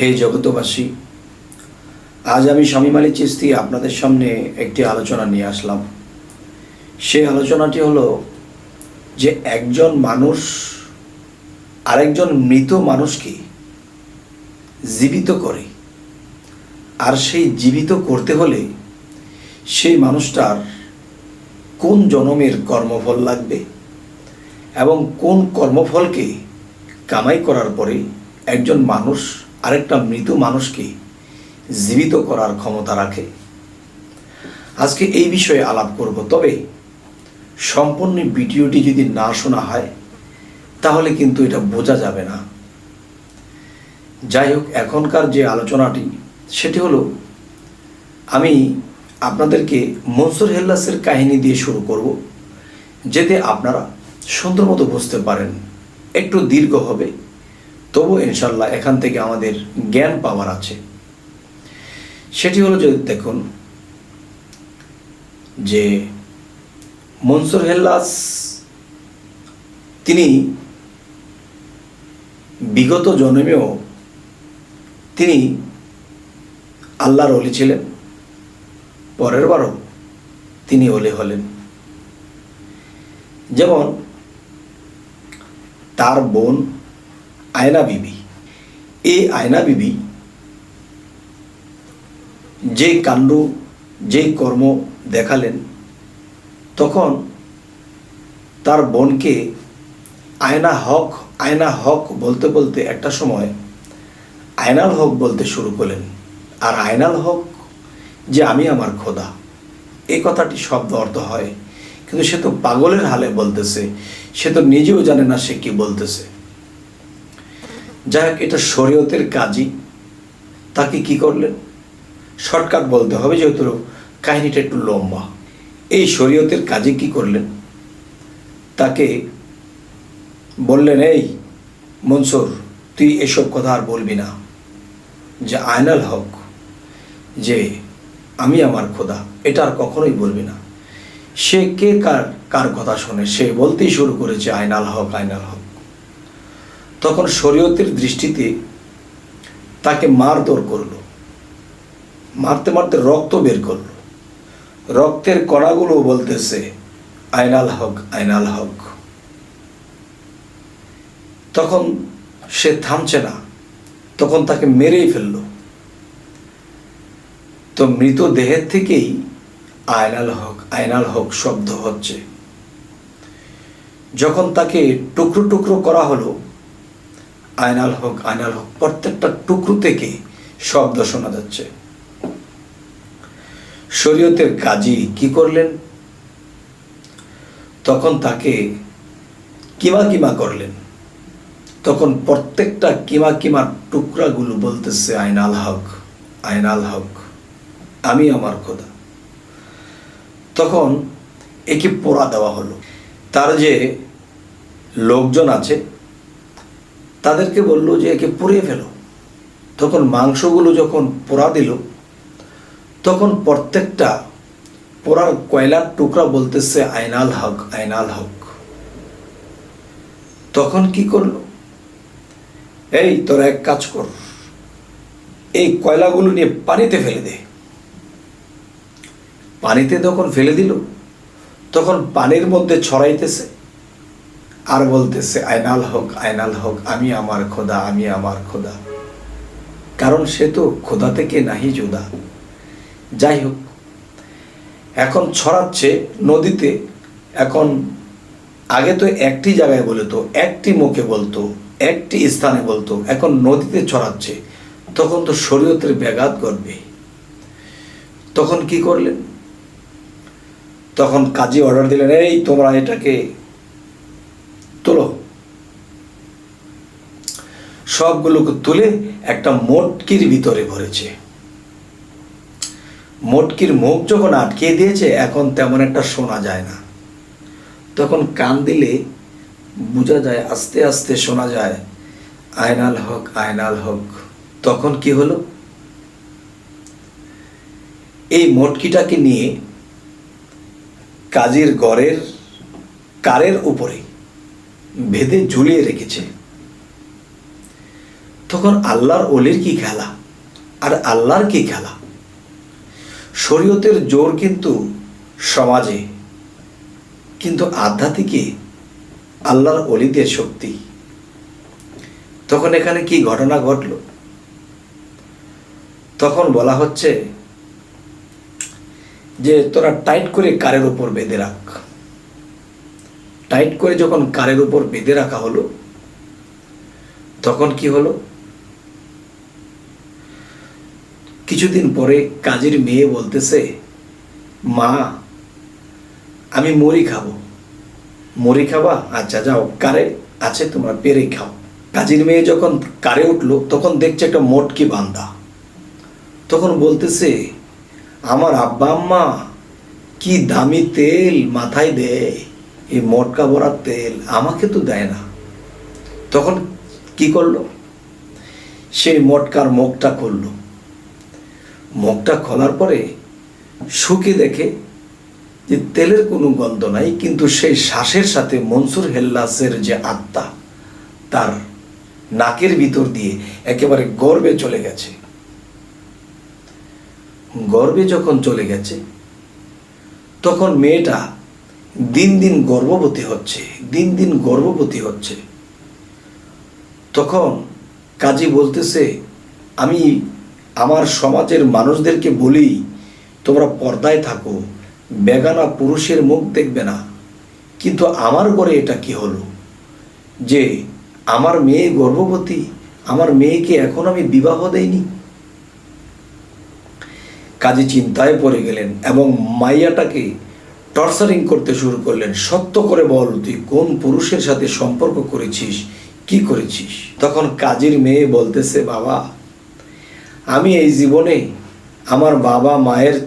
হে জগতবাসী, আজ আমি স্বামী মালি চিস্তি আপনাদের সামনে একটি আলোচনা নিয়ে আসলাম। সেই আলোচনাটি হলো যে একজন মানুষ, আরেকজন মৃত মানুষকে জীবিত করে। আর সেই জীবিত করতে হলে সেই মানুষটার কোন জনমের কর্মফল লাগবে এবং কোন কর্মফলকে কামাই করার পরে একজন মানুষ আরেকটা মৃত মানুষকে জীবিত করার ক্ষমতা রাখে। আজকে এই বিষয়ে আলাপ করব, তবে সম্পূর্ণ ভিডিওটি যদি না শোনা হয়, তাহলে কিন্তু এটা বোঝা যাবে না। যাই হোক, এখনকার যে আলোচনাটি, সেটি হলো, আমি আপনাদেরকে মনসুর হেল্লাসের কাহিনী দিয়ে শুরু করব, যেতে আপনারা সুন্দর মতো বুঝতে পারেন। একটু দীর্ঘ হবে। তবু ইনশাল্লাহ এখান থেকে আমাদের জ্ঞান পাওয়ার আছে। সেটি হলো যে দেখুন, যে মনসুর হেল্লাস তিনি বিগত জন্মেও তিনি আল্লাহর অলি ছিলেন, পরের বারও তিনি অলি হলেন। যেমন তার বোন আয়না বিবি। এই আয়না বিবি যে কাণ্ড, যে কর্ম দেখালেন, তখন তার বোনকে আয়না হক আয়না হক বলতে বলতে একটা সময় আয়নাল হক বলতে শুরু করলেন। আর আয়নাল হক যে আমি আমার খোদা। এই কথাটি শব্দ অর্থ হয়। কিন্তু সে তো পাগলের হালে বলতেছে। সে তো নিজেও জানে না সে কি বলতেছে। যাই হোক, এটা শরীয়তের কাজই। তাকে কি করলেন? শর্টকাট বলতে হবে যেহেতু কাহিনীটা একটু লম্বা। এই শরীয়তের কাজে কি করলেন? তাকে বললেন, এই মনসুর, তুই এসব কথা আর বলবি না। যে আয়নাল হক, যে আমি আমার খোদা, এটা আর কখনোই বলবি না। সে কে কার কার কথা শোনে? সে বলতেই শুরু করেছে, আয়নাল হক আয়নাল হক। তখন শরীয়তের দৃষ্টিতে তাকে মারধর করল। মারতে মারতে রক্ত বের করল। রক্তের কণাগুলো বলতেছে আয়নাল হক আয়নাল হক। তখন সে থামছে না। তখন তাকে মেরেই ফেলল। তো মৃত দেহের থেকেই আয়নাল হক আয়নাল হক শব্দ হচ্ছে। যখন তাকে টুকরো টুকরো করা হলো আয়নাল হোক আয়নাল হক, প্রত্যেকটা টুকরো থেকে শব্দ শোনা যাচ্ছে। শরীয়তের কাজী কি করলেন? তখন তাকে কিমা কিমা করলেন। তখন প্রত্যেকটা কিমা কিমা টুকরাগুলো বলতেছে আইনাল হক আইনাল হক, আমি আমার খোদা। তখন একে পোড়া দেওয়া হলো। তার যে লোকজন আছে তাদেরকে বলল যে একে পুড়িয়ে ফেলো। তখন মাংসগুলো যখন পোড়া দিল, তখন প্রত্যেকটা পোড়ার কয়লার টুকরা বলতেছে, আইনাল হক আইনাল হক। তখন কি করল? এই, তোরা এক কাজ কর। এই কয়লাগুলো নিয়ে পানিতে ফেলে দে। পানিতে যখন ফেলে দিল, তখন পানির মধ্যে ছড়াইতেছে আর বলতেছে আয়নাল হোক আয়নাল হোক, আমি আমার খোদা, আমি আমার খোদা। কারণ সে তো খোদা থেকে নাহি জুদা। যাই হোক, এখন ছড়াচ্ছে নদীতে, এখন আগে তো একটি জায়গায় বলতো, একটি মুখে বলতো, একটি স্থানে বলতো, এখন নদীতে ছড়াচ্ছে। তখন তো শরীয়তের ব্যাঘাত করবে তখন কি করলেন? তখন কাজী অর্ডার দিলেন, এই তোমরা এটাকে তোলো সবগুলোকে তুলে একটা মটকির ভিতরে ভরেছে। মটকির মুখ যখন আটকিয়ে দিয়েছে, এখন তেমন একটা শোনা যায় না। তখন কান দিলে বোঝা যায়, আস্তে আস্তে শোনা যায়, আয়নাল হক আয়নাল হক। তখন কি হলো? এই মটকিটাকে নিয়ে কাজীর গড়ের, কারের উপরে ভেদে ঝুলিয়ে রেখেছে। তখন আল্লাহর অলির কি খেলা? আর আল্লাহর কি খেলা? শরীয়তের জোর কিন্তু সমাজে, কিন্তু আধ্যাত্মিকে আল্লাহর অলিদের শক্তি। তখন এখানে কি ঘটনা ঘটল? তখন বলা হচ্ছে যে, তোরা টাইট করে কারের উপর বেঁধে রাখ। টাইট করে যখন কারের উপর বেঁধে রাখা হলো, তখন কি হলো? কিছুদিন পরে কাজের মেয়ে বলতেছে, মা, আমি মুড়ি খাব। মুড়ি খাবা? আচ্ছা যাও। কারে? আছে, তোমরা পেরে খাও। কাজের মেয়ে যখন কারে উঠল, তখন দেখছে একটা মোটকি বান্ধা তখন বলতেছে, আমার আব্বা আম্মা, কি দামি তেল মাথায় দেয়? এই মটকা ভরা তেল আমাকে তো দেয় না। তখন কি করল? সেই মটকার মুখটা খুললো। মুখটা খোলার পরে শুকে দেখে যে তেলের কোনো গন্ধ নাই, কিন্তু সেই শ্বাসের সাথে মনসুর হেল্লাসের যে আত্মা, তার নাকের ভিতর দিয়ে একেবারে গর্বে চলে গেছে। গর্বে যখন চলে গেছে, তখন মেয়েটা দিন দিন গর্ভবতী হচ্ছে, দিন দিন গর্ভবতী হচ্ছে। তখন কাজী বলতেছে, আমি আমার সমাজের মানুষদেরকে বলি, তোমরা পর্দায় থাকো, বেগানা পুরুষের মুখ দেখবে না। কিন্তু আমার ঘরে এটা কি হলো? যে আমার মেয়ে গর্ভবতী, আমার মেয়েকে এখন আমি বিবাহ দেইনি? কাজে চিন্তায় পড়ে গেলেন এবং মাইয়াটাকে টর্চারিং করতে শুরু করলেন। সত্য করে বল, তুই কোন পুরুষের সাথে সম্পর্ক করেছিস, কি করেছিস? তখন কাজীর মেয়ে বলতেছে, বাবা আমি এই জীবনে আমার বাবা মায়ের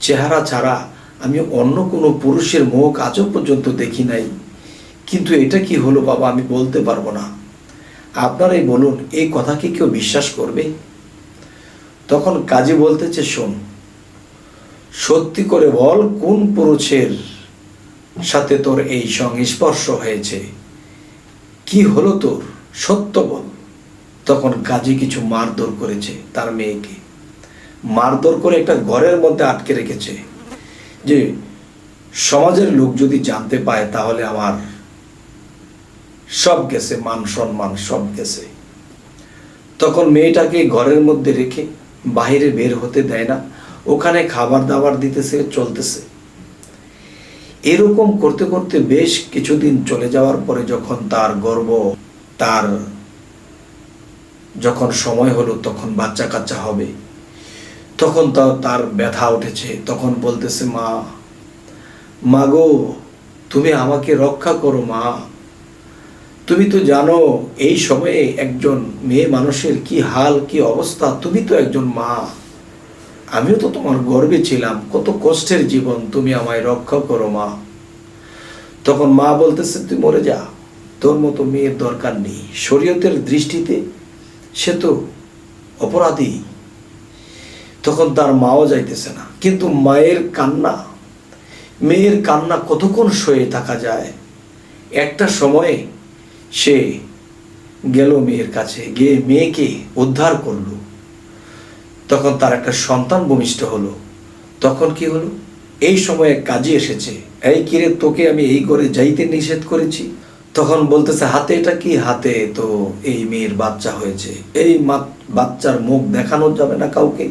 চেহারা ছাড়া আমি অন্য কোনো পুরুষের মুখ আজও পর্যন্ত দেখি নাই। কিন্তু এটা কি হলো বাবা, আমি বলতে পারব না। আপনারাই বলুন, এই কথা কি কেউ বিশ্বাস করবে? তখন কাজী বলতেছে, শোন, সত্যি করে বল, কোন পুরুষের সাথে তোর এই সংস্পর্শ হয়েছে? কি হলো তোর? সত্য বল। তখন কাজী কিছু মারধর করেছে তার মেয়েকে। মারধর করে একটা ঘরের মধ্যে আটকে রেখেছে। যে সমাজের লোক যদি জানতে পায় তাহলে আমার সব গেছে, মান সম্মান সব গেছে। তখন মেয়েটাকে ঘরের মধ্যে রেখে বাইরে বের হতে দেয় না, ওখানে খাবার দাবার দিতেছে, চলতেছে। এরকম করতে করতে বেশ কিছুদিন চলে যাওয়ার পরে যখন তার গর্ব, তার যখন সময় হলো তখন বাচ্চা কাচ্চা হবে। তখন তা, তার ব্যথা উঠেছে। তখন বলতেছে, মা মা গো, তুমি আমাকে রক্ষা করো, মা। তুমি তো জানো, এই সময়ে একজন মেয়ে মানুষের কি হাল, কি অবস্থা। তুমি তো একজন মা। আমিও তো তোমার গর্বে ছিলাম। কত কষ্টের জীবন তুমি আমায় রক্ষা করো, মা। তখন মা বলতেছে, তুই মরে যা। তোর মতো মেয়ের দরকার নেই। শরীয়তের দৃষ্টিতে সে তো অপরাধী। তখন তার মাও যাইতেছে না। কিন্তু মায়ের কান্না, মেয়ের কান্না কতক্ষণ সয়ে থাকা যায়? একটা সময়ে সে গেল মেয়ের কাছে, গিয়ে মেয়েকে উদ্ধার করল। তখন তার একটা সন্তান ভূমিষ্ঠ হলো। তখন কি হলো? এই সময়ে কাজে এসেছে। এই কিরে, তোকে আমি এই করে যাইতে নিষেধ করেছি? তখন বলতেছে, হাতে এটা কি? হাতে তো এই মেয়ের বাচ্চা হয়েছে। এই বাচ্চার মুখ দেখানো যাবে না কাউকে।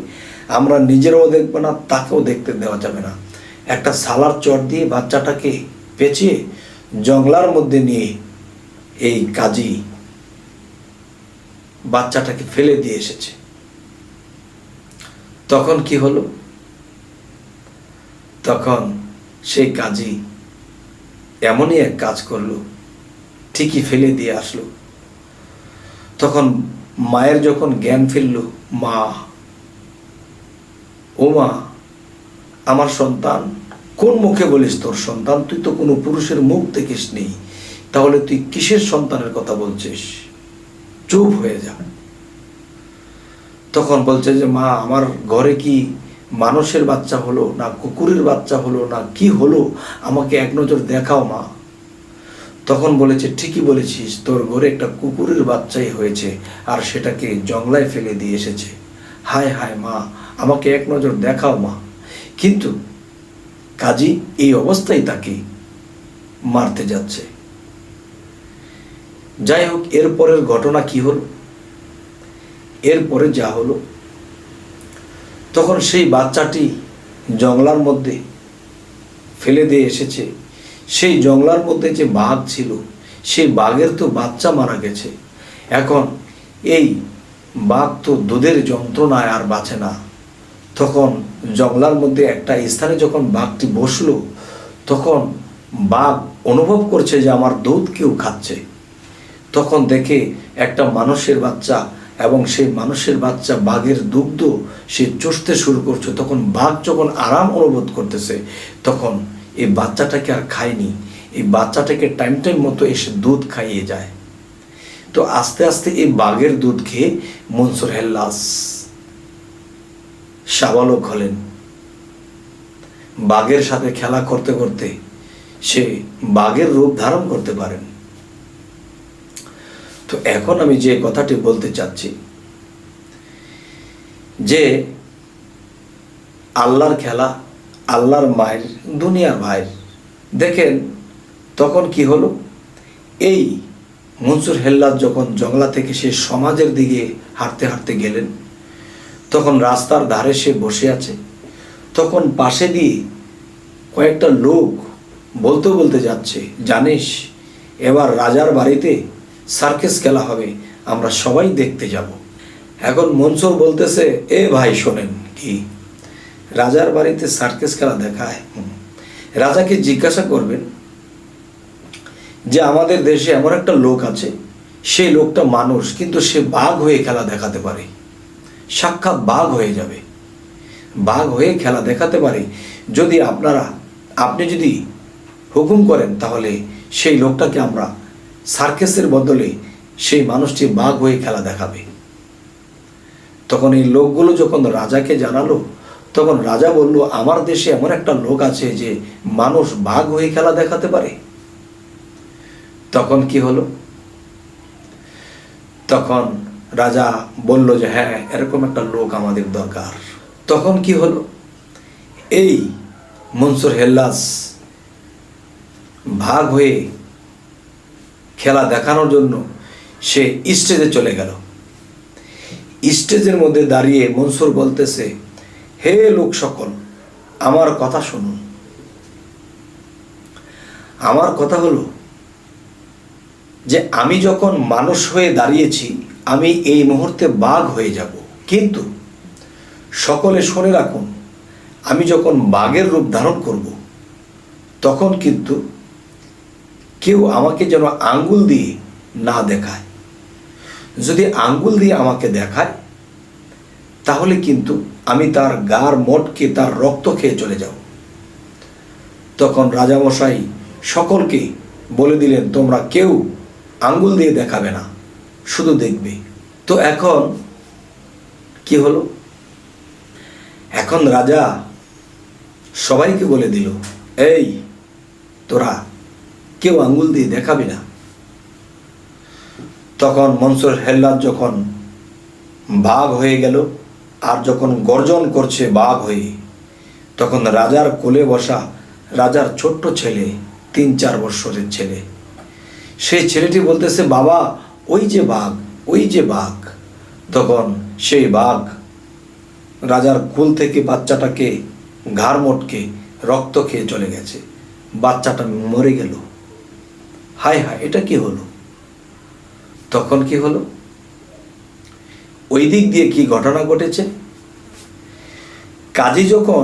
আমরা নিজেরাও দেখব না, তাকেও দেখতে দেওয়া যাবে না। একটা সালার চর দিয়ে বাচ্চাটাকে পেঁচিয়ে জংলার মধ্যে নিয়ে এই কাজী বাচ্চাটাকে ফেলে দিয়ে এসেছে। তখন কি হলো? তখন সেই কাজী এমনই এক কাজ করল। ঠিকই ফেলে দিয়ে আসলো। তখন মায়ের যখন জ্ঞান ফিরল, মা, ও মা, আমার সন্তান, কোন মুখে বলিস তোর সন্তান? তুই তো কোনো পুরুষের মুখ দেখিস নেই। তাহলে তুই কিসের সন্তানের কথা বলছিস? চুপ হয়ে যা। তখন বলছে যে, মা, আমার ঘরে কি মানুষের বাচ্চা হলো, না কুকুরের বাচ্চা হলো, না কি হলো? আমাকে এক নজর দেখাও, মা। তখন বলেছে, ঠিকই বলেছিস, তোর ঘরে একটা কুকুরের বাচ্চাই হয়েছে আর সেটাকে জংলায় ফেলে দিয়ে এসেছে। হায় হায় মা, আমাকে এক নজর দেখাও মা। কিন্তু কাজী এই অবস্থায় তাকে মারতে যাচ্ছে। যাই হোক এরপরের ঘটনা কি হলো? এরপরে যা হলো, তখন সেই বাচ্চাটি জংলার মধ্যে ফেলে দিয়ে এসেছে। সেই জংলার মধ্যে যে বাঘ ছিল, সেই বাঘের তো বাচ্চা মারা গেছে। এখন এই বাঘ তো দুধের যন্ত্রণায় আর বাঁচে না। তখন জংলার মধ্যে একটা স্থানে যখন বাঘটি বসল, তখন বাঘ অনুভব করছে যে আমার দুধ কেউ খাচ্ছে। তখন দেখে একটা মানুষের বাচ্চা এবং সেই মানুষের বাচ্চা বাঘের দুগ্ধ সে চষতে শুরু করছে। তখন বাঘ যখন আরাম অনুভব করতেছে, তখন এই বাচ্চাটাকে আর খায়নি। এই বাচ্চাটাকে টাইম টাইম মতো এসে দুধ খাইয়ে যায়। তো আস্তে আস্তে এই বাঘের দুধ খেয়ে মনসুর হেল্লাস সাবালক হলেন। বাঘের সাথে খেলা করতে করতে সে বাঘের রূপ ধারণ করতে পারেন। তো এখন আমি যে কথাটি বলতে চাচ্ছি, যে আল্লাহর খেলা আল্লাহর মায়ের দুনিয়ার ভাইয়ের দেখেন তখন কি হলো? এই মনসুর হেল্লাদ যখন জংলা থেকে সে সমাজের দিকে হাঁটতে হাঁটতে গেলেন, তখন রাস্তার ধারে সে বসে আছে। তখন পাশে দিয়ে কয়েকটা লোক বলতে বলতে যাচ্ছে, জানিস, এবার রাজার বাড়িতে সার্কেস খেলা হবে, আমরা সবাই দেখতে যাব। এখন মনসুর বলতেছে, এ ভাই, শোনেন কি রাজার বাড়িতে সার্কেস খেলা দেখায়। রাজাকে জিজ্ঞাসা করবেন যে, আমাদের দেশে এমন একটা লোক আছে সেই লোকটা মানুষ, কিন্তু সে বাঘ হয়ে খেলা দেখাতে পারে। সাক্ষাৎ বাঘ হয়ে যাবে। বাঘ হয়ে খেলা দেখাতে পারে। যদি আপনারা, আপনি যদি হুকুম করেন, তাহলে সেই লোকটাকে আমরা সার্কেসের বদলে সেই মানুষটি বাঘ হয়ে খেলা দেখাবে। তখন এই লোকগুলো যখন রাজাকে জানালো তখন রাজা বলল, আমার দেশে এমন একটা লোক আছে যে মানুষ বাঘ হয়ে খেলা দেখাতে পারে। তখন কি হলো? তখন রাজা বলল যে হ্যাঁ এরকম একটা লোক আমাদের দরকার। তখন কি হলো? এই মনসুর হেল্লাস ভাগ হয়ে খেলা দেখানোর জন্য সে স্টেজে চলে গেল। স্টেজের মধ্যে দাঁড়িয়ে মনসুর বলতেছে হে লোক সকল, আমার কথা শুনুন। আমার কথা হলো যে, আমি যখন মানুষ হয়ে দাঁড়িয়েছি, আমি এই মুহূর্তে বাঘ হয়ে যাব। কিন্তু সকলে শুনে রাখুন, আমি যখন বাঘের রূপ ধারণ করব, তখন কিন্তু কেউ আমাকে যেন আঙ্গুল দিয়ে না দেখায়। যদি আঙ্গুল দিয়ে আমাকে দেখায় তাহলে কিন্তু আমি তার গার মটকে তার রক্ত খেয়ে চলে যাব। তখন রাজামশাই সকলকে বলে দিলেন, তোমরা কেউ আঙ্গুল দিয়ে দেখাবে না, শুধু দেখবে। তো এখন কি হলো? এখন রাজা সবাইকে বলে দিল, এই, তোরা কেউ আঙ্গুল দিয়ে দেখাবি না। তখন মনসুর হেল্লাদ যখন বাঘ হয়ে গেল আর যখন গর্জন করছে বাঘ হয়ে, তখন রাজার কোলে বসা রাজার ছোট্ট ছেলে, তিন চার বৎসরের ছেলে। সেই ছেলেটি বলতেছে, বাবা, ওই যে বাঘ, ওই যে বাঘ। তখন সেই বাঘ রাজার কুল থেকে বাচ্চাটাকে, ঘাড় মোটকে রক্ত খেয়ে চলে গেছে। বাচ্চাটা মরে গেল। হায় হায়, এটা কি হলো? তখন কি হলো? ওই দিক দিয়ে কি ঘটনা ঘটেছে? কাজী যখন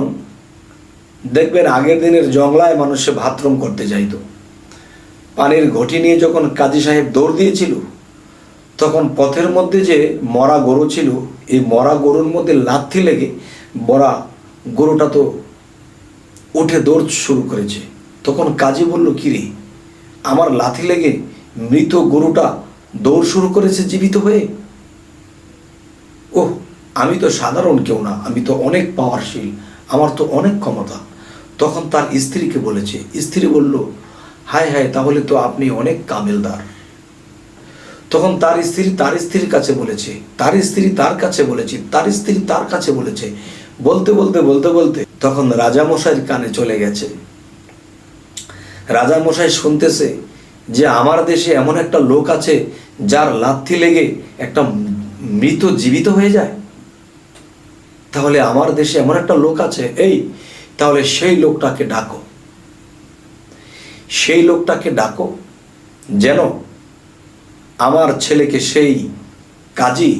দেখবেন আগের দিনের জংলায় মানুষে বাথরুম করতে যাইতো। পানির ঘটি নিয়ে যখন কাজী সাহেব দৌড় দিয়েছিল, তখন পথের মধ্যে যে মরা গরু ছিল, এই মরা গরুর মধ্যে লাথি লেগে মরা গরুটা তো উঠে দৌড় শুরু করেছে। তখন কাজী বলল কিরে আমার লাথি লেগে মৃত গরুটা দৌড় শুরু করেছে জীবিত হয়ে? আমি তো সাধারণ কেউ না, আমি তো অনেক পাওয়ারশীল, আমার তো অনেক ক্ষমতা। তখন তার স্ত্রীকে বলেছে, স্ত্রী বলল, হায় হায়, তাহলে তো আপনি অনেক কামেলদার। তখন তার স্ত্রী তার স্ত্রীর কাছে বলেছে, তার স্ত্রী তার কাছে বলেছে, তার স্ত্রী তার কাছে বলেছে। বলতে বলতে বলতে বলতে তখন রাজামশাইয়ের কানে চলে গেছে। রাজামশাই শুনতেছে যে আমার দেশে এমন একটা লোক আছে যার লাথি লেগে একটা মৃত জীবিত হয়ে যায়। তাহলে আমার দেশে এমন একটা লোক আছে, এই, তাহলে সেই লোকটাকে ডাকো। সেই লোকটাকে ডাকো যেন আমার ছেলেকে সেই কাজী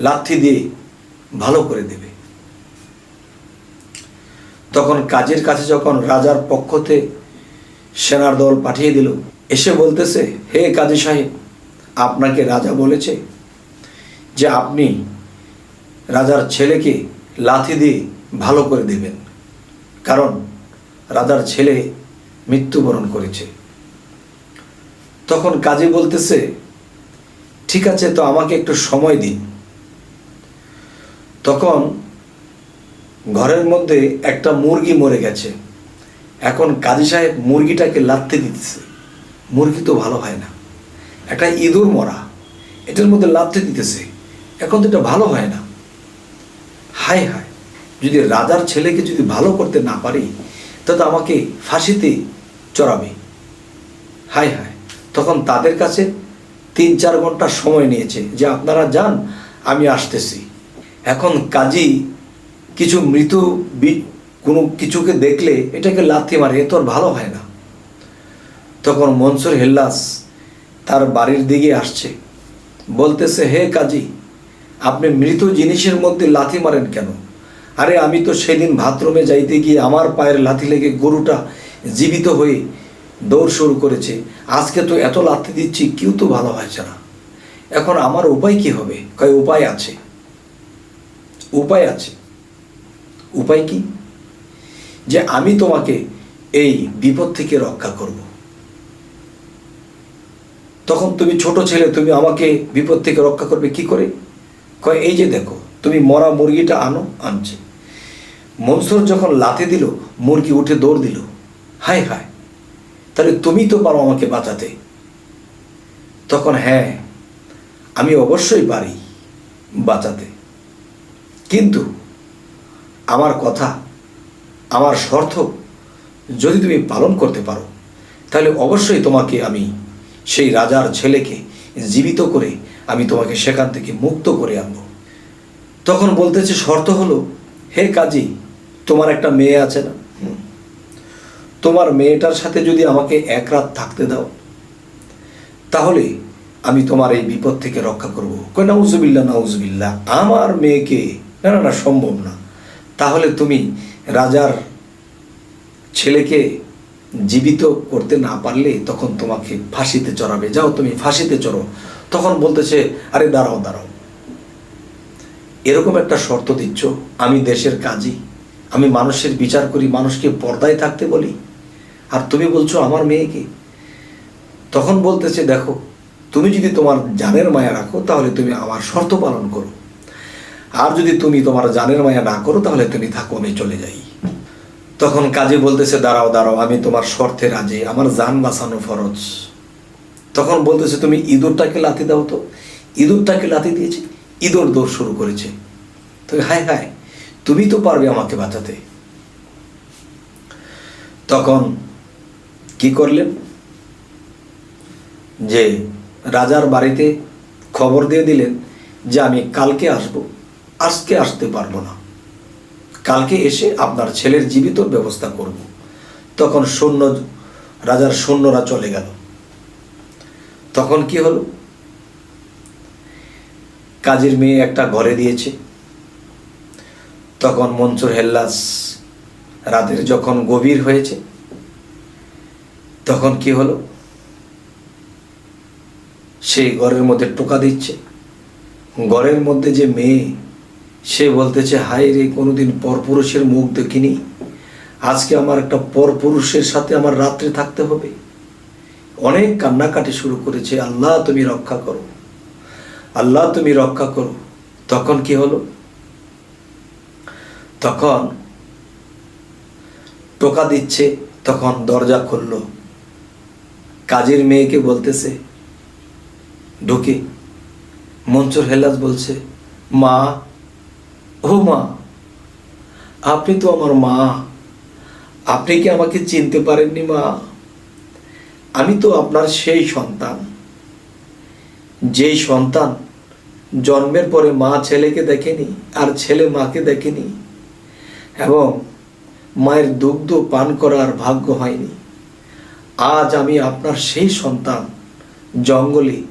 লাথি দিয়ে ভালো করে দেবে। তখন কাজের কাছে যখন রাজার পক্ষতে সেনার দল পাঠিয়ে দিল, এসে বলতেছে, হে কাজী সাহেব, আপনাকে রাজা বলেছে যে আপনি রাজার ছেলেকে লাথি দিয়ে ভালো করে দেবেন। কারণ রাজার ছেলে মৃত্যুবরণ করেছে। তখন কাজী বলতেছে, ঠিক আছে, তো আমাকে একটু সময় দিন। তখন ঘরের মধ্যে একটা মুরগি মরে গেছে। এখন কাজী সাহেব মুরগিটাকে লাত্তে দিতেছে। মুরগি তো ভালো হয় না। একটা ইঁদুর মরা। এটার মধ্যে লাত্তে দিতেছে। এখন তো এটা ভালো হয় না। হায় হায়, যদি রাজার ছেলেকে যদি ভালো করতে না পারি তাহলে আমাকে ফাঁসিতে চড়াবে। হায় হায়, তখন তাদের কাছে তিন চার ঘণ্টা সময় নিয়েছে যে আপনারা যান, আমি আসতেছি। এখন কাজী কিছু মৃত কোনো কিছুকে দেখলে এটাকে লাথি মারে, এ তো আর ভালো হয় না। তখন মনসুর হেল্লাস তার বাড়ির দিকে আসছে। বলতেছে, হে কাজী আপনি মৃত জিনিসের মধ্যে লাথি মারেন কেন? আরে আমি তো সেদিন বাথরুমে যাইতে গিয়ে আমার পায়ের লাথি লেগে গরুটা জীবিত হয়ে দৌড় শুরু করেছে। আজকে তো এত লাথি দিচ্ছি, কেউ তো ভালো হয়েছে না। এখন আমার উপায় কি হবে? কয়, উপায় আছে। উপায় আছে। উপায় কি? যে আমি তোমাকে এই বিপদ থেকে রক্ষা করব। তখন তুমি ছোট ছেলে, তুমি আমাকে বিপদ থেকে রক্ষা করবে কি করে? কয়, এই যে দেখো, তুমি মরা মুরগিটা আনো, আনছে। মনসুর যখন লাথি দিল, মুরগি উঠে দৌড় দিল, হায় হায়, তাহলে তুমি তো পারো আমাকে বাঁচাতে। তখন হ্যাঁ আমি অবশ্যই পারি বাঁচাতে। কিন্তু আমার কথা, আমার শর্ত যদি তুমি পালন করতে পারো, তাহলে অবশ্যই তোমাকে আমি সেই রাজার ছেলেকে জীবিত করে আমি তোমাকে সেখান থেকে মুক্ত করে আনব। তখন বলতেছে, শর্ত হলো, হে কাজী, তোমার একটা মেয়ে আছে না। তোমার মেয়েটার সাথে যদি আমাকে এক রাত থাকতে দাও, তাহলে আমি তোমার এই বিপদ থেকে রক্ষা করব। কই নাউজুবিল্লা নাউজুবিল্লা আমার মেয়েকে না না না, সম্ভব না। তাহলে তুমি রাজার ছেলেকে জীবিত করতে না পারলে তখন তোমাকে ফাঁসিতে চড়াবে। যাও, তুমি ফাঁসিতে চড়ো। তখন বলতেছে, আরে দাঁড়াও দাঁড়াও। এরকম একটা শর্ত দিচ্ছ, আমি দেশের কাজী, আমি মানুষের বিচার করি, মানুষকে পর্দায় থাকতে বলি। আর তুমি বলছো, আমার মেয়েকে? তখন বলতেছে, দেখো, তুমি যদি তোমার জানের মায়া রাখো, তাহলে তুমি আমার শর্ত পালন করো। আর যদি তুমি তোমার জানের মায়া না করো, তাহলে তুমি থাকো, আমি চলে যাই। তখন কাজে বলতেছে, দাঁড়াও দাঁড়াও, আমি তোমার শর্তে রাজি, আমার জান বাঁচানো ফরজ। তখন বলতেছে, তুমি ইঁদুরটাকে লাথি দাও তো। ইঁদুরটাকে লাথি দিয়েছে, ইঁদুর দৌড় শুরু করেছে। তো হায় হায়, তুমি তো পারবে আমাকে বাঁচাতে। তখন কি করলেন? যে রাজার বাড়িতে খবর দিয়ে দিলেন যে, আমি কালকে আসব, আজকে আসতে পারব না। কালকে এসে আপনার ছেলের জীবিত ব্যবস্থা করব। তখন সৈন্য, রাজার সৈন্যরা চলে গেল। তখন কি হলো? কাজের মেয়ে একটা ঘরে দিয়েছে। তখন মনসুর হেল্লাস রাতের যখন গভীর হয়েছে, তখন কি হলো? সেই ঘরের মধ্যে টোকা দিচ্ছে। ঘরের মধ্যে যে মেয়ে, সে বলতেছে হাই রে, কোনোদিন পরপুরুষের মুখ দেখিনি। আজকে আমার একটা পরপুরুষের সাথে আমার রাত্রে থাকতে হবে। অনেক কান্নাকাটি শুরু করেছে, আল্লাহ, তুমি রক্ষা করো। আল্লাহ, তুমি রক্ষা করো। তখন কি হলো? তখন টোকা দিচ্ছে, তখন দরজা খুলল। কাজের মেয়েকে বলতেছে, ঢুকে। মনসুর হেলাস বলছে, মা, ও মা, আপনি তো আমার মা। আপনি কি আমাকে চিনতে পারেননি মা? আমি তো আপনার সেই সন্তান। যেই সন্তান জন্মের পরে মা ছেলেকে দেখেনি আর ছেলে মাকে দেখেনি এবং মায়ের দুগ্ধ পান করার ভাগ্য হয়নি। আজ আমি আপনার সেই সন্তান, জঙ্গলে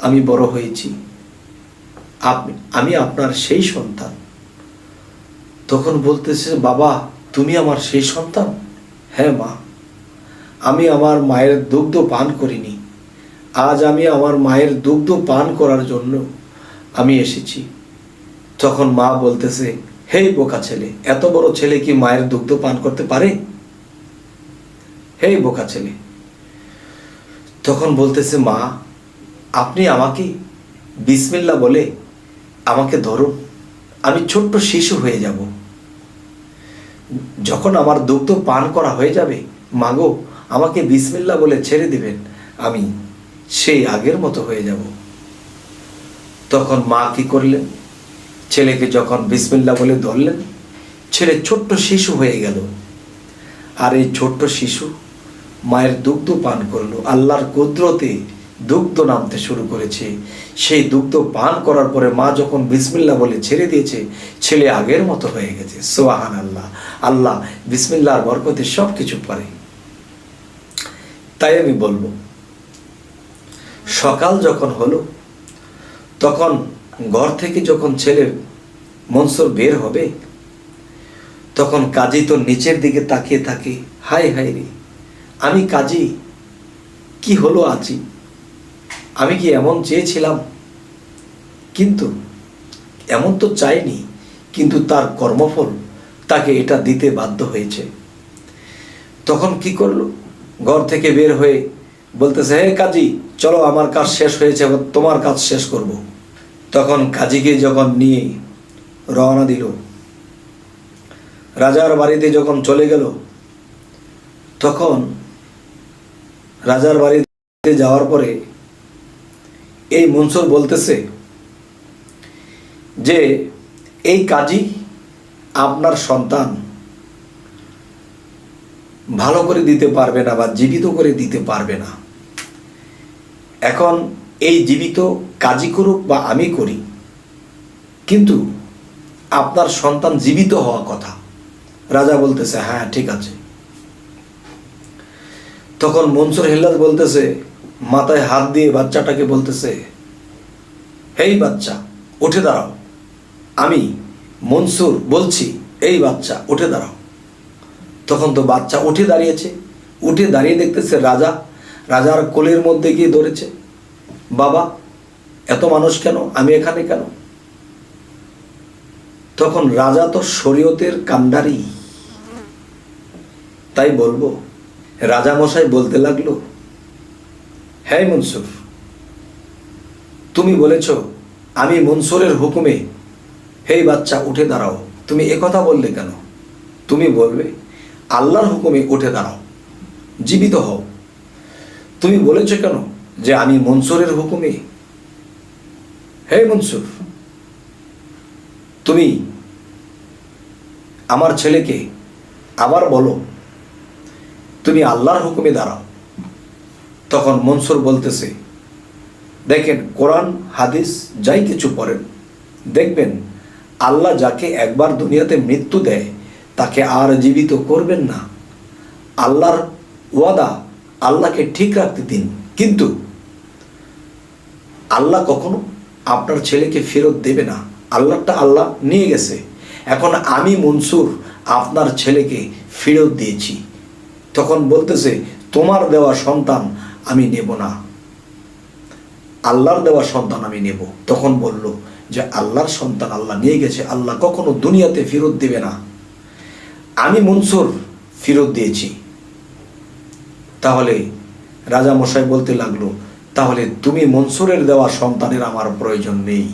আমি বড় হয়েছি। আমি আপনার সেই সন্তান। তখন বলতেছে, বাবা, তুমি আমার সেই সন্তান? হ্যাঁ মা। আমি আমার মায়ের দুগ্ধ পান করিনি। আজ আমি আমার মায়ের দুগ্ধ পান করার জন্য আমি এসেছি। তখন মা বলতেছে হেই বোকা ছেলে, এত বড় ছেলে কি মায়ের দুগ্ধ পান করতে পারে? হেই বোকা ছেলে। তখন বলতেছে, মা, আপনি আমাকে বিসমিল্লা বলে আমাকে ধরুন আমি ছোট্ট শিশু হয়ে যাব। যখন আমার দুগ্ধ পান করা হয়ে যাবে মাগো আমাকে বিসমিল্লা বলে ছেড়ে দিবেন, আমি সেই আগের মতো হয়ে যাব। তখন মা কি করলেন? ছেলেকে যখন বিসমিল্লা বলে ধরলেন, ছেলে ছোট্ট শিশু হয়ে গেল। আর এই ছোট্ট শিশু মায়ের দুগ্ধ পান করল। আল্লাহর কুদরতে দুগ্ধ নামতে শুরু করেছে। সেই দুগ্ধ পান করার পরে মা যখন বিসমিল্লা বলে ছেড়ে দিয়েছে, ছেলে আগের মতো হয়ে গেছে। সোহান আল্লাহ আল্লাহ বিসমিল্লার বরকতে সব কিছু পারে। তাই আমি বলব। সকাল যখন হলো, তখন ঘর থেকে যখন ছেলে মনসুর বের হবে, তখন কাজী তো নিচের দিকে তাকিয়ে থাকে হাই হাই রে, আমি কাজী, কি হলো আছি আমি কি এমন চেয়েছিলাম? কিন্তু এমন তো চাইনি, কিন্তু তার কর্মফল তাকে এটা দিতে বাধ্য হয়েছে। তখন কি করল? ঘর থেকে বের হয়ে বলতেছে, হে কাজী, চলো, আমার কাজ শেষ হয়েছে এবার তোমার কাজ শেষ করব। তখন কাজীকে যখন নিয়ে রওনা দিল, রাজার বাড়িতে যখন চলে গেল, তখন রাজার বাড়িতে যাওয়ার পরে এই মনসুর বলতেছে যে, এই কাজী, আপনার সন্তান ভালো করে দিতে পারবে না বা জীবিত করে দিতে পারবে না। এখন এই জীবিত কাজই করুক বা আমি করি, কিন্তু আপনার সন্তান জীবিত হওয়া কথা। রাজা বলতেছে হ্যাঁ ঠিক আছে। তখন মনসুর হেল্লাদ বলতেছে, মাথায় হাত দিয়ে বাচ্চাটাকে বলতেছে, এই বাচ্চা, উঠে দাঁড়াও। আমি মনসুর বলছি, এই বাচ্চা, উঠে দাঁড়াও। তখন তো বাচ্চা উঠে দাঁড়িয়েছে। উঠে দাঁড়িয়ে দেখতেছে রাজা। রাজার কোলের মধ্যে গিয়ে ধরেছে। বাবা, এত মানুষ কেন? আমি এখানে কেন? তখন রাজা তো শরীয়তের কান্ডারি তাই বলব রাজা মশাই বলতে লাগল হ্যাঁ মনসুর, তুমি বলেছ, আমি মনসুরের হুকুমে, হেই বাচ্চা, উঠে দাঁড়াও। তুমি একথা বললে কেন? তুমি বলবে আল্লাহর হুকুমে উঠে দাঁড়াও, জীবিত হও। তুমি বলেছ কেন যে আমি মনসুরের হুকুমে? হে মনসুর, তুমি আমার ছেলেকে আবার বলো, তুমি আল্লাহর হুকুমে দাঁড়াও। তখন মনসুর বলতেছে, দেখেন, কোরআন, হাদিস যাই কিছু পড়েন, দেখবেন, আল্লাহ যাকে একবার দুনিয়াতে মৃত্যু দেয় তাকে আর জীবিত করবেন না। আল্লাহর ওয়াদা আল্লাহকে ঠিক রাখতে দিন। কিন্তু আল্লাহ কখনো আপনার ছেলেকে ফেরত দেবে না। আল্লাহটা আল্লাহ নিয়ে গেছে। এখন আমি মনসুর আপনার ছেলেকে ফেরত দিয়েছি। তখন বলতেছে, তোমার দেওয়া সন্তান আমি নেব না। আল্লাহর দেওয়া সন্তান আমি নেব। তখন বলল যে, আল্লাহর সন্তান আল্লাহ নিয়ে গেছে। আল্লাহ কখনো দুনিয়াতে ফেরত দেবে না। আমি মনসুর ফেরত দিয়েছি। তাহলে রাজা মশাই বলতে লাগল, তাহলে তুমি মনসুরের দেওয়া সন্তানের আমার প্রয়োজন নেই।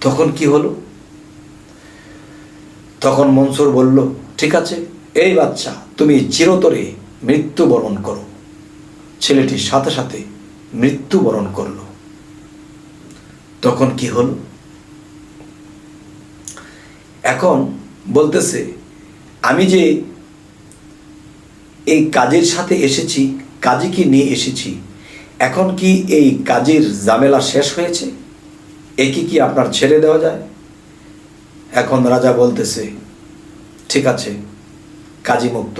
তখন কি হলো? তখন মনসুর বলল, ঠিক আছে, এই বাচ্চা তুমি চিরতরে মৃত্যুবরণ করো। ছেলেটির সাথে সাথে মৃত্যুবরণ করল। তখন কি হল? এখন বলতেছে, আমি যে এই কাজের সাথে এসেছি কাজীকে নিয়ে এসেছি? এখন কি এই কাজের জামেলা শেষ হয়েছে? একে কি আপনার ছেড়ে দেওয়া যায়? এখন রাজা বলতেছে, ঠিক আছে, কাজী মুক্ত।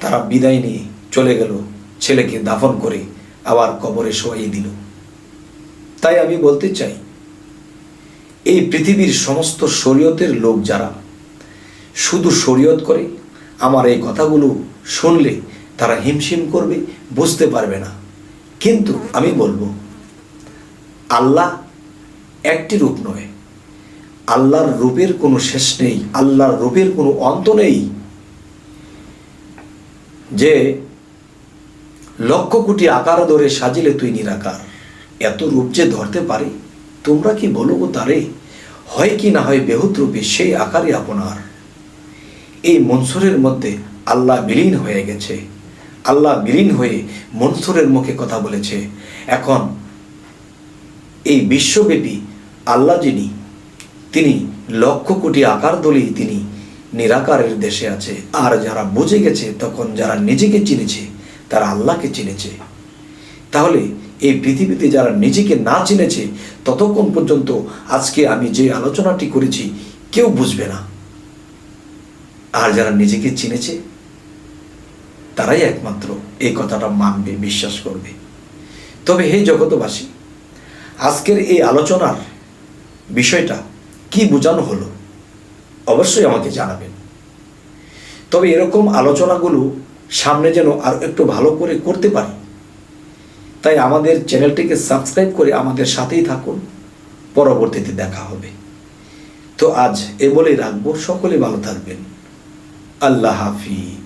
তারা বিদায় নিয়ে চলে গেল, ছেলেকে দাফন করে আবার কবরে শোয়াই দিল। তাই আমি বলতে চাই এই পৃথিবীর সমস্ত শরীয়তের লোক যারা, শুধু শরীয়ত করে, আমার এই কথাগুলো শুনলে তারা হিমশিম করবে, বুঝতে পারবে না। কিন্তু আমি বলব, আল্লাহ একটি রূপ নয়। আল্লাহর রূপের কোনো শেষ নেই, আল্লাহর রূপের কোনো অন্ত নেই। যে লক্ষ কোটি আকার ধরে সাজিলে তুই নিরাকার, এত রূপ যে ধরতে পারে? তোমরা কি বলো তারে? হয় কি না হয় বেহুত রূপে সেই আকারই আপনার? এই মনসুরের মধ্যে আল্লাহ বিলীন হয়ে গেছে। আল্লাহ বিলীন হয়ে মনসুরের মুখে কথা বলেছে। এখন এই বিশ্বব্যাপী আল্লাহ যিনি, তিনি লক্ষ কোটি আকার দলেই তিনি নিরাকারের দেশে আছে। আর যারা বুঝে গেছে, তখন যারা নিজেকে চিনেছে, তারা আল্লাহকে চিনেছে। তাহলে এই পৃথিবীতে যারা নিজেকে না চিনেছে, ততক্ষণ পর্যন্ত আজকে আমি যে আলোচনাটি করেছি, কেউ বুঝবে না। আর যারা নিজেকে চিনেছে, তারাই একমাত্র এই কথাটা মানবে, বিশ্বাস করবে। তবে হে জগতবাসী আজকের এই আলোচনার বিষয়টা কি বোঝানো হলো, অবশ্যই আমাকে জানাবেন। তবে এরকম আলোচনাগুলো সামনে যেন আর একটু ভালো করে করতে পারি তাই আমাদের চ্যানেলটিকে সাবস্ক্রাইব করে আমাদের সাথেই থাকুন। পরবর্তীতে দেখা হবে। তো আজ এ বলেই রাখব। সকলে ভালো থাকবেন। আল্লাহ হাফিজ।